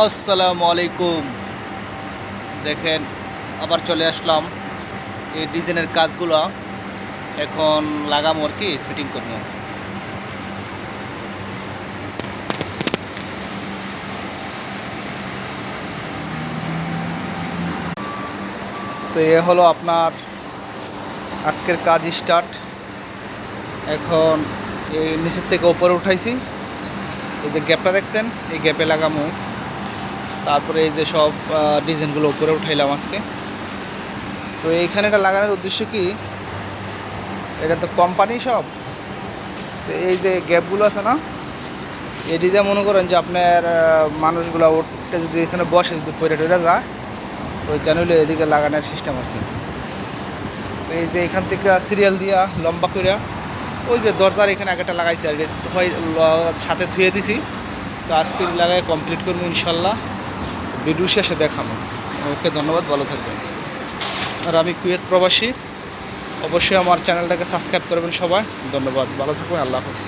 আসসালামু আলাইকুম। দেখেন, আবার চলে আসলাম এই ডিজাইনের কাজগুলো। এখন লাগাম আর কি ফিটিং করব। তো এ হলো আপনার আজকের কাজ স্টার্ট। এখন এই নিচের থেকে উপরে উঠাইছি। এই যে গ্যাপটা দেখছেন, এই গ্যাপে লাগামো তারপরে এই যে সব ডিজাইনগুলো উপরে উঠাইলাম আজকে। তো এইখানে এটা লাগানোর উদ্দেশ্য কি? এটা তো কোম্পানি সব তো এই যে গ্যাপগুলো আছে না এই দিয়ে মনে করেন যে আপনার মানুষগুলো উঠতে যদি এখানে বসে যদি পরে টরে যায় ওই কেন এদিকে লাগানোর সিস্টেম আছে। তো এই যে এখান থেকে সিরিয়াল দিয়া লম্বা করিয়া ওই যে দরজার এখানে আগেটা লাগাইছি আর সাথে ধুয়ে দিছি। তো আজকে লাগাই কমপ্লিট করব ইনশাল্লাহ। ভিডিও শেষে দেখানো। ওকে ধন্যবাদ, ভালো থাকবেন। আর আমি কুয়েত প্রবাসী। অবশ্যই আমার চ্যানেলটাকে সাবস্ক্রাইব করবেন সবাই। ধন্যবাদ, ভালো থাকবেন, আল্লাহ হাফিজ।